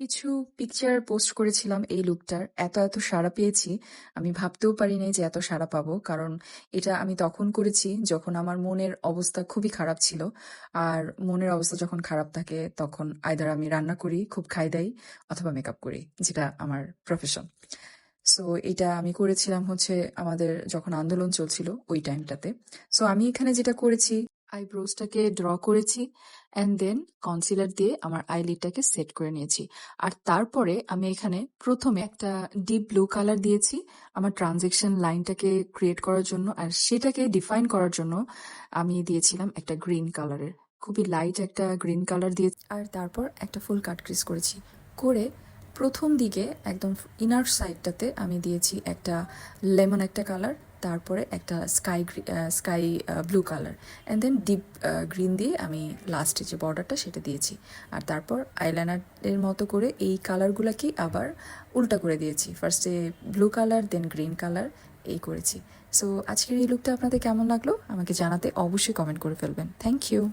কিছু picture post করেছিলাম এই লুকটার এত এত সাড়া পেয়েছি। আমি ভাবতেও পারিনি যে এত সাড়া পাবো, কারণ এটা আমি তখন করেছি যখন আমার মনের অবস্থা খুবই খারাপ ছিল। আর মনের অবস্থা যখন খারাপ থাকে, তখন আইদার আমি রান্না করি, খুব খাই দাই, অথবা মেকআপ করি, যেটা আমার প্রফেশন সো এটা আমি করেছিলাম হচ্ছে আমাদের যখন আন্দোলন চলছিল ওই টাইমটাতে সো আমি এখানে যেটা করেছি আইব্রোজটাকে ড্র করেছি অ্যান্ড দেন কনসিলার দিয়ে আমার আইলিডটাকে সেট করে নিয়েছি। আর তারপরে আমি এখানে প্রথমে একটা ডিপ ব্লু কালার দিয়েছি, আমার ট্রানজেকশন লাইনটাকে ক্রিয়েট করার জন্য, আর সেটাকে ডিফাইন করার জন্য আমি দিয়েছিলাম একটা গ্রিন কালারের খুবই লাইট একটা গ্রিন কালার দিয়ে আর তারপর একটা ফুল কাট ক্রিজ করেছি। করে প্রথম দিকে একদম ইনার সাইডটাতে আমি দিয়েছি একটা লেমন একটা কালার তারপরে একটা sky sky blue colour and then deep green দিয়ে আমি লাস্টে যে বর্ডারটা সেটা দিয়েছি। আর তারপর আইলাইনারের মতো করে এই কালারগুলোকেই আবার উল্টা করে দিয়েছি। ফার্স্টে blue colour then green colour এই করেছি। সো আজকের এই লুকটা আপনাদের কেমন লাগল? আমাকে জানাতে অবশ্যই কমেন্ট করে ফেলবেন। Thank you